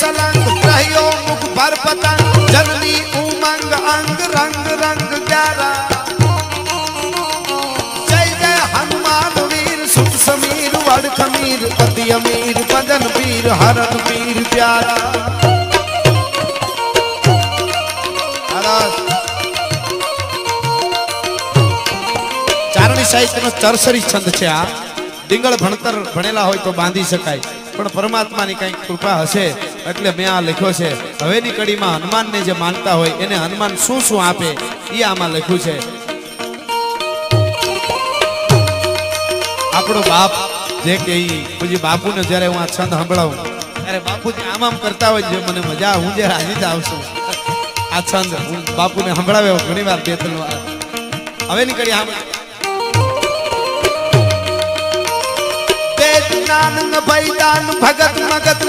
સલંગ રહ્યો મુખ ભર પતંગ જલની ઉમંગ અંગ રંગ રંગ ગ્યારા હનુમાન વીર સુખ સમીર વડ ખમીર પતિ અમીર ભજન પીર હરણ પીર પ્યારા. ચારણી સાહિત્યનો ચરસરી છંદ છે આ. ડીંગળ ભણતર ભણેલા હોય તો બાંધી શકાય, પણ પરમાત્માની કંઈક કૃપા હશે એટલે મેં આ લખ્યો છે. હવેની કડીમાં હનુમાનને જે માનતા હોય એને હનુમાન શું શું આપે એ આમાં લખ્યું છે. આપણો બાપ જે કે પછી બાપુને જ્યારે હું આ છંદ સંભળાવું, ત્યારે બાપુજી આમ આમ કરતા હોય જે મને મજા હું જે રાજી આવશું આ છંદ હું બાપુને સંભળાવ્યો ઘણી વાર બે ત્રણ વાર. હવેની કડી ભયદાન ભગત મગત